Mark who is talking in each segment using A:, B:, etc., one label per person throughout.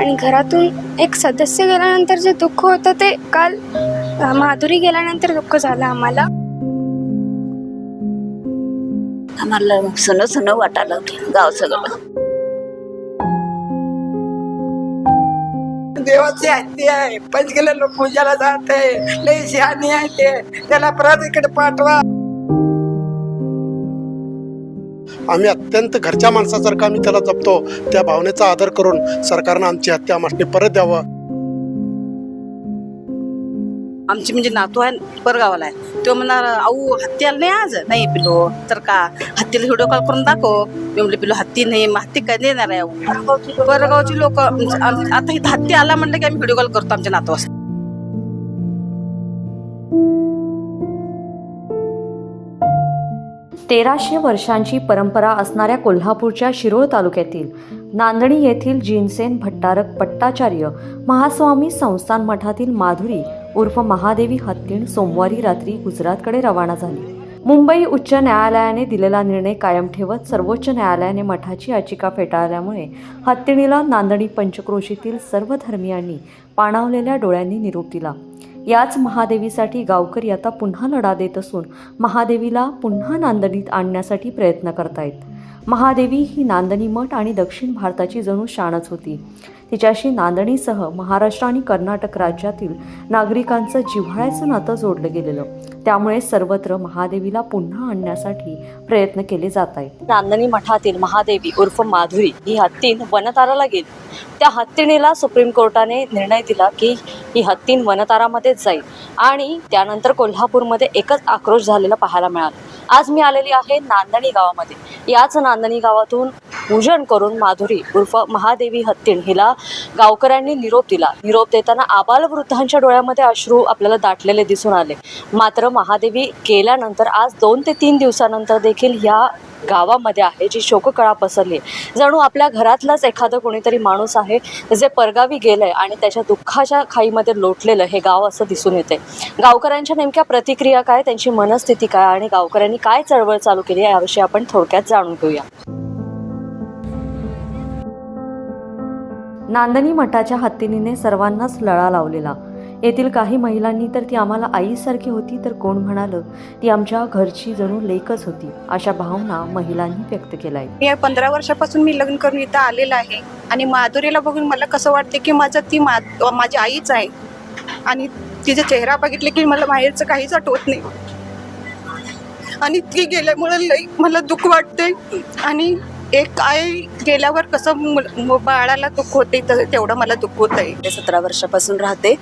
A: आणि घरातून एक सदस्य गेल्यानंतर जे दुःख होतं ते काल माधुरी गेल्यानंतर दुःख झालं आम्हाला.
B: आम्हाला सण सण वाटायला लागले गाव सगळं.
C: देवाची हत्ती आहे पंचगेला लोक पूजाला जाते लई शहाणी आहे ते. त्याला परत इकडे पाठवा.
D: आम्ही अत्यंत घरच्या माणसासारखं आम्ही त्याला जपतो. त्या भावनेचा आदर करून सरकारनं आमची हत्या आम्हाला परत द्यावं.
E: आमची म्हणजे नातू आहे परगावाला आहे. तो म्हणणार आऊ हत्ती आलं नाही आज. नाही पिलो तर का? हत्तीला व्हिडिओ कॉल करून दाखव. मी म्हणले पिलो हत्ती नाही मग हत्ती काय देणार आहे परगावची लोक आता इथं हत्ती आला म्हणलं की आम्ही व्हिडिओ कॉल करतो आमच्या नातू
F: तेराशे वर्षांची परंपरा असणाऱ्या कोल्हापूरच्या शिरोळ तालुक्यातील नांदणी येथील जिनसेन भट्टारक पट्टाचार्य महास्वामी संस्थान मठातील माधुरी उर्फ महादेवी हत्तीण सोमवारी रात्री गुजरातकडे रवाना झाली. मुंबई उच्च न्यायालयाने दिलेला निर्णय कायम ठेवत सर्वोच्च न्यायालयाने मठाची याचिका फेटाळल्यामुळे हत्तीणीला नांदणी पंचक्रोशीतील सर्व धर्मियांनी पाणावलेल्या डोळ्यांनी निरोप दिला. याच महादेवीसाठी गावकरी आता पुन्हा लढा देत असून महादेवीला पुन्हा नांदणीत आणण्यासाठी प्रयत्न करतायत. महादेवी ही नांदणी मठ आणि दक्षिण भारताची जणू शाणच होती. तिच्याशी नांदणीसह महाराष्ट्र आणि कर्नाटक राज्यातील नागरिकांचं जिव्हाळ्याचं नातं जोडलं गेलेलं. त्यामुळे सर्वत्र महादेवीला पुन्हा आणण्यासाठी प्रयत्न केले जात आहेत. नांदणी मठातील महादेवी उर्फ माधुरी ही हत्तीन वनताराला गेली. त्या हत्तीणीला सुप्रीम कोर्टाने निर्णय दिला की ही हत्तीन वनतारामध्येच जाईल आणि त्यानंतर कोल्हापूरमध्ये एकच आक्रोश झालेला पाहायला मिळाला. आज मी आलेली आहे नांदणी गावामध्ये. याच नांदणी गावातून पूजन करून माधुरी उर्फ महादेवी हत्तीण हिला गावकऱ्यांनी निरोप दिला. निरोप देताना आबालवृद्धांच्या डोळ्यामध्ये अश्रू आपल्याला दाटलेले दिसून आले. मात्र महादेवी गेल्यानंतर आज दोन ते तीन दिवसानंतर देखील ह्या गावामध्ये आहे जी शोककळा पसरली. आहे. जणू आपल्या घरातलाच एखादं कोणीतरी माणूस आहे जे परगावी गेलंय आणि त्याच्या दुःखाच्या खाईमध्ये लोटलेलं हे गाव असं दिसून येते गावकऱ्यांच्या नेमक्या प्रतिक्रिया काय त्यांची मनस्थिती काय आणि गावकऱ्यांनी काय चळवळ चालू केली आहे याविषयी आपण थोडक्यात जाणून घेऊया. नांदणी मठाच्या हत्तीनीने सर्वांनाच लळा लावलेला. येथील काही महिलांनी तर ती आम्हाला आईसारखी होती तर कोण म्हणालं? ती आमच्या घरची जणू लेकच होती अशा भावना महिलांनी व्यक्त केल्या आहेत.
G: या पंधरा वर्षापासून मी लग्न करून इथं आलेलं आहे आणि माधुरीला बघून मला कसं वाटते की माझं ती मा माझी आईच आहे. आणि तिचा चेहरा बघितले की मला बाहेरचं काहीच आठवत नाही. आणि ती गेल्यामुळे लई मला दुःख वाटते आणि एक आई गेल्यावर कसं बाळाला दुःख होते तर तेवढं मला दुःख होत आहे
B: ते सतरा वर्षापासून राहते.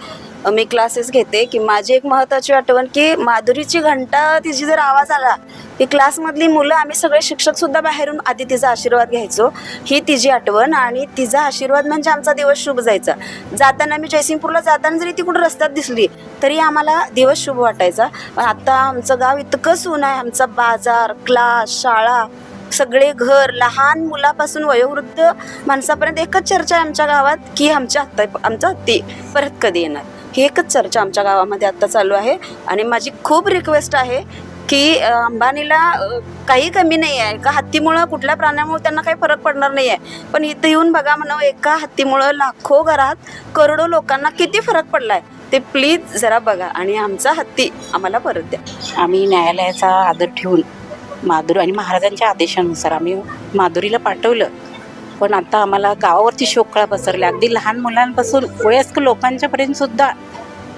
B: मी क्लासेस घेते की माझी एक महत्त्वाची आठवण की माधुरीची घंटा तिची जर आवाज आला की क्लासमधली मुलं आम्ही सगळे शिक्षक सुद्धा बाहेरून आधी तिचा आशीर्वाद घ्यायचो. ही तिची आठवण आणि तिचा आशीर्वाद म्हणजे आमचा दिवस शुभ जायचा. जाताना मी जयसिंगपूरला जाताना जरी ती कुठं रस्त्यात दिसली तरी आम्हाला दिवस शुभ वाटायचा. पण आता आमचं गाव इतकं सून आहे. आमचा बाजार क्लास शाळा सगळे घर लहान मुलापासून वयोवृद्ध माणसापर्यंत एकच चर्चा आहे आमच्या गावात की आमच्या हत्ता आमचा हत्ती परत कधी येणार? ही एकच चर्चा आमच्या गावामध्ये आत्ता चालू आहे. आणि माझी खूप रिक्वेस्ट आहे की अंबानीला काही कमी नाही आहे का हत्तीमुळं कुठल्या प्राण्यामुळे त्यांना काही फरक पडणार नाही आहे पण इथं येऊन बघा म्हणा एका हत्तीमुळं लाखो घरात करोडो लोकांना किती फरक पडला आहे ते प्लीज जरा बघा. आणि आमचा हत्ती आम्हाला परत द्या.
H: आम्ही न्यायालयाचा आदर ठेवून माधुरी आणि महाराजांच्या आदेशानुसार आम्ही माधुरीला पाठवलं. पण आता आम्हाला गावावरती शोककळा पसरल्या अगदी लहान मुलांपासून वयस्क लोकांच्यापर्यंत सुद्धा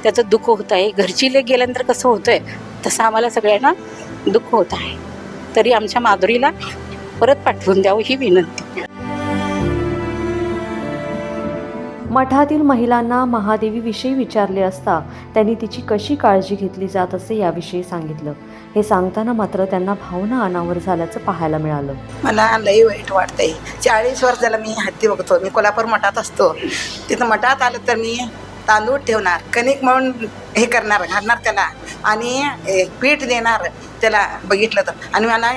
H: त्याचं दुःख होत आहे. घरची लेख गेल्यानंतर कसं होतंय तसं आम्हाला सगळ्यांना दुःख होत आहे. तरी आमच्या माधुरीला परत पाठवून द्यावं ही विनंती.
F: मठातील महिलांना महादेवीविषयी विचारले असता त्यांनी तिची कशी काळजी घेतली जात असे याविषयी सांगितलं. हे सांगताना मात्र त्यांना भावना अनावर झाल्याचं पाहायला मिळालं.
C: मला लई वाईट वाटतंय. चाळीस वर्ष झालं मी हत्ती बघतो. मी कोल्हापूर मठात असतो. तिथं मठात आलं तर मी तांदूळ ठेवणार कणिक म्हणून हे करणार घालणार त्याला. आणि पीठ देणार त्याला बघितलं तर. आणि मला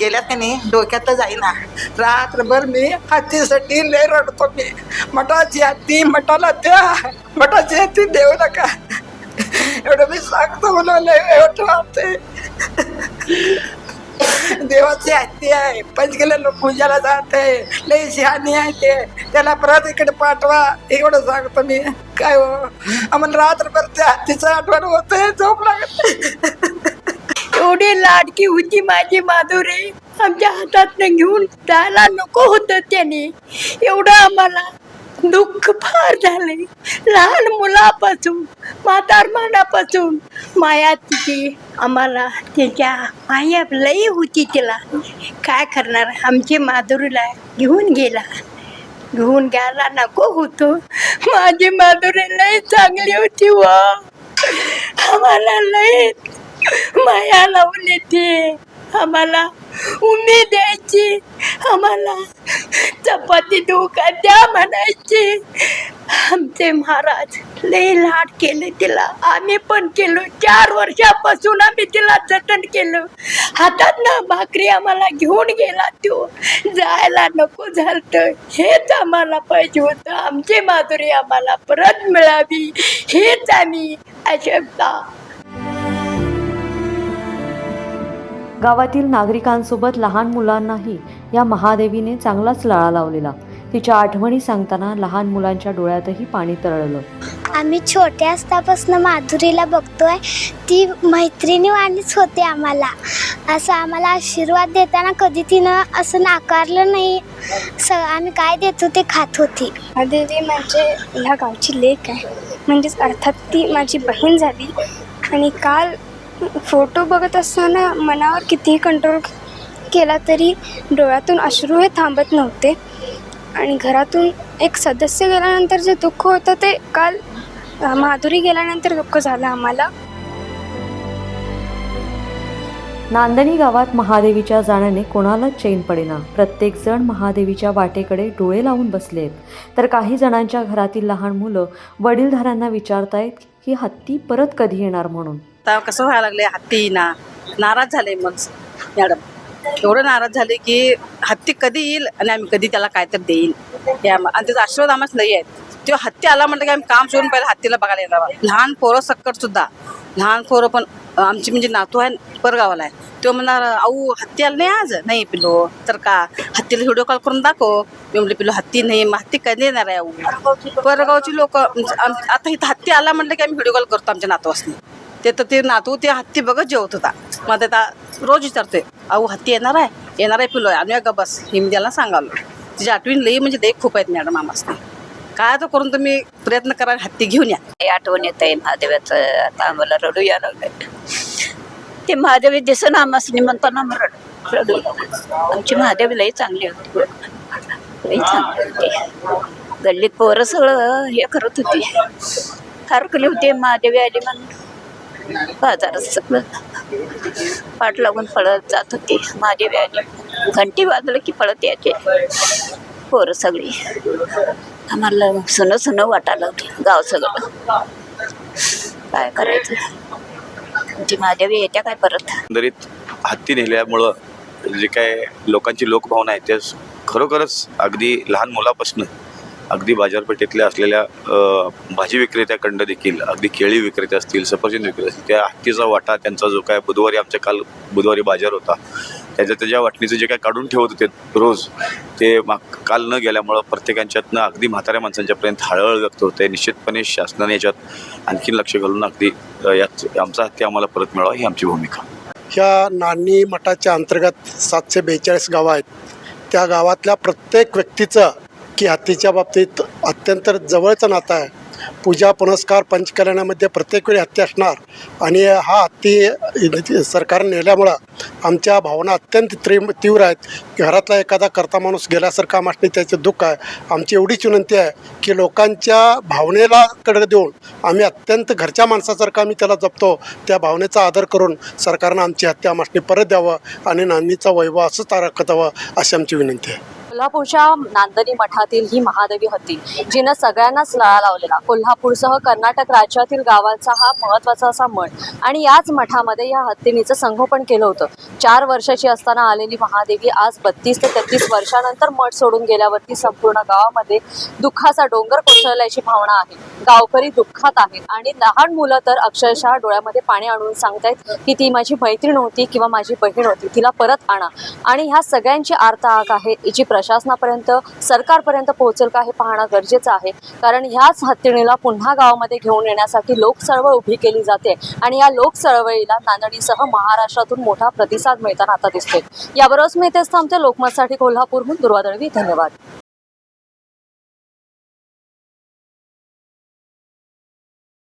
C: गेल्यात का नाही डोक्यात जाईना. रात्रभर मी हत्तीसाठी लय रडतो मी. मठाची हत्ती मठाला द्या. मठाची हत्ती देऊ नका. एवढं मी सांगतो मला लय वाईट वाटते देवाची हत्ती आहे. पंचगेला पूजाला आहे लई शहाणी आहे ते. त्याला परत इकडे पाठवा. एवढं सांगतो मी. काय हो? आम्हाला रात्रभर त्या तिचं आठवण होतंय झोप लागत
I: एवढी लाडकी होती माझी माधुरी. आमच्या हातातनं घेऊन जायला नको होतं त्याने. एवढं आम्हाला दुःख फार झाले लहान मुलापासून म्हातार मानापासून माया तिची आम्हाला त्याच्या माया लई होती तिला. काय करणार? आमची माधुरीला घेऊन गेला. घेऊन घ्यायला नको होतो माझी माधुरी लय चांगली होती व. आम्हाला लय माया लावली ती आम्हाला उमेद द्यायची आम्हाला चपाती धोका द्या म्हणायचे. आमचे महाराज लई लाड केले तिला. आम्ही पण केलो. चार वर्षापासून आम्ही तिला जतन केलं. हातात ना भाकरी आम्हाला घेऊन गेला तो. जायला नको झालत. हेच आम्हाला पाहिजे होतं. आमची माधुरी आम्हाला परत मिळावी. हेच आम्ही अशक्ता
F: गावातील नागरिकांसोबत लहान मुलांनाही या महादेवीने चांगलाच लळा लावलेला. तिच्या आठवणी सांगताना लहान मुलांच्या डोळ्यातही पाणी तरळलं.
A: आम्ही छोटे असतापासून माधुरीला बघतोय. ती मैत्रिणीवाणीच होते आम्हाला. असं आम्हाला आशीर्वाद देताना कधी तिनं असं नाकारलं नाही. स आम्ही काय देतो ते खात होती. देवी म्हणजे ह्या गावची लेक आहे. म्हणजेच अर्थात ती माझी बहीण झाली. आणि काल फोटो बघत असताना मनावर कितीही कंट्रोल केला तरी डोळ्यातून अश्रू हे थांबत नव्हते. आणि घरातून एक सदस्य गेल्यानंतर जे दुःख होतं ते काल माधुरी गेल्यानंतर दुःख झालं आम्हाला.
F: नांदणी गावात महादेवीच्या जाण्याने कोणालाच चैन पडेना. प्रत्येक जण महादेवीच्या वाटेकडे डोळे लावून बसलेत. तर काही जणांच्या घरातील लहान मुलं वडीलधाऱ्यांना विचारतायत की हत्ती परत कधी येणार म्हणून?
E: आता कसं व्हायला लागले हत्ती ना नाराज झाले मग मॅडम. एवढं नाराज झाले की हत्ती कधी येईल आणि आम्ही कधी त्याला काय तर देईल. या आणि त्याचा आशीर्वाद आम्हाला लई आहेत. तो हत्ती आला म्हटलं की आम्ही काम सोडून पहिला हत्तीला बघायला येणार लहान पोरं सक्कट सुद्धा. लहान पोरं पण आमची म्हणजे नातू आहे परगावाला आहे. तो म्हणणार आऊ हत्ती आला नाही आज? नाही पिलो तर का? हत्तीला व्हिडिओ कॉल करून दाखव. मी म्हणले पिलो हत्ती नाही मग हत्ती कधी येणार आहे आऊ? परगावची लोक. आता इथं हत्ती आला म्हटलं की आम्ही व्हिडिओ कॉल करतो आमच्या नातवासनी. ते तर ते नातू ते हत्ती बघत जेवत होता. मग आता रोज विचारतोय अहो हत्ती येणार आहे? येणार आहे पिलो आणूया का बस? हे मी त्याला सांगालो तिची आठवणी लई म्हणजे लई खूप आहेत मॅडम आम्हाला काय तर करून तुम्ही प्रयत्न करा हत्ती घेऊन या.
I: आठवण येत आहे महादेवाचं. आता आम्हाला रडू या लागलं ते महादेवी दिसन आम्हाला म्हणताना आम्हाला रड- रडू आमची महादेवी लई चांगली होती. लई चांगली होती. गल्लीत पोरं सगळं हे करत होती. हरकली होती. महादेवी आली म्हणून. बाजारात सगळं पाठ लागून पळत जात होती. माझे आली घंटी वाजलं की पळत यायचे. पोरं सगळी. आम्हाला सुनं सुनं वाटायला लागली गाव सगळं. काय करायचं? ती माझ्या येत्या काय परत?
J: दरीत हत्ती नेल्यामुळं जे काय लोकांची लोकभावना आहे ते खरोखरच अगदी लहान मुलापासून अगदी बाजारपेठेतल्या असलेल्या भाजी विक्रेत्याकडनं देखील अगदी केळी विक्रेते असतील सफरचंद विक्रेते असतील त्या हत्तीचा वाटा त्यांचा जो काय बुधवारी आमच्या काल बुधवारी बाजार होता त्याच्या त्याच्या वाटणीचं जे काय काढून ठेवत होते रोज ते माग काल न गेल्यामुळं प्रत्येकांच्यातनं अगदी म्हाताऱ्या माणसांच्यापर्यंत हळहळ व्यक्त होते निश्चितपणे शासनाने याच्यात आणखीन लक्ष घालून अगदी यात आमचा हत्ती आम्हाला परत मिळावा ही आमची भूमिका.
D: ह्या नानी मठाच्या अंतर्गत सातशे बेचाळीस गावं आहेत. त्या गावातल्या प्रत्येक व्यक्तीचं की हत्तीच्या बाबतीत अत्यंत जवळचं नातं आहे. पूजा पुनस्कार पंचकल्याणामध्ये प्रत्येक वेळी हत्ती असणार. आणि हा हत्ती सरकार नेल्यामुळं आमच्या भावना अत्यंत त्रीव तीव्र आहेत. घरातला एखादा करता माणूस गेल्यासारखा असणे त्याचे दुःख आहे. आमची एवढीच विनंती आहे की लोकांच्या भावनेला कडे देऊन आम्ही अत्यंत घरच्या माणसासारखं आम्ही त्याला जपतो. त्या भावनेचा आदर करून सरकारनं आमची हत्या आमासने परत द्यावं आणि नांदीचा वैभव असंच राखत हवं अशी आमची विनंती आहे.
K: कोल्हापूरच्या नांदणी मठातील ही महादेवी हत्ती जिनं सगळ्यांनाच लळा लावलेला. कोल्हापूरसह कर्नाटक राज्यातील गावांचा हा महत्त्वाचा असा मठ आणि याच मठामध्ये या हत्तीनीचं संगोपन केलं होतं. चार वर्षाची असताना आलेली महादेवी आज बत्तीस ते तेहतीस वर्षानंतर मठ सोडून गेल्यावरती संपूर्ण गावामध्ये दुःखाचा डोंगर कोसळल्याची भावना आहे. गावकरी दुःखात आहेत आणि लहान मुलं तर अक्षरशः डोळ्यामध्ये पाणी आणून सांगतायत की ती माझी मैत्रीण होती किंवा माझी बहीण होती तिला परत आणा. आणि ह्या सगळ्यांची आर्त आग आहे जी प्रशासनापर्यंत सरकारपर्यंत पोहोचेल का हे पाहणं गरजेचं आहे. कारण ह्याच हत्तीणीला पुन्हा गावामध्ये घेऊन येण्यासाठी लोकचळवळ उभी केली जाते आणि या लोकचळवळीला नांदणीसह महाराष्ट्रातून मोठा प्रतिसाद मिळताना आता दिसतोय. याबरोबरच मी इथेच थांबते. लोकमतसाठी कोल्हापूरहून दुर्वादळवी. धन्यवाद.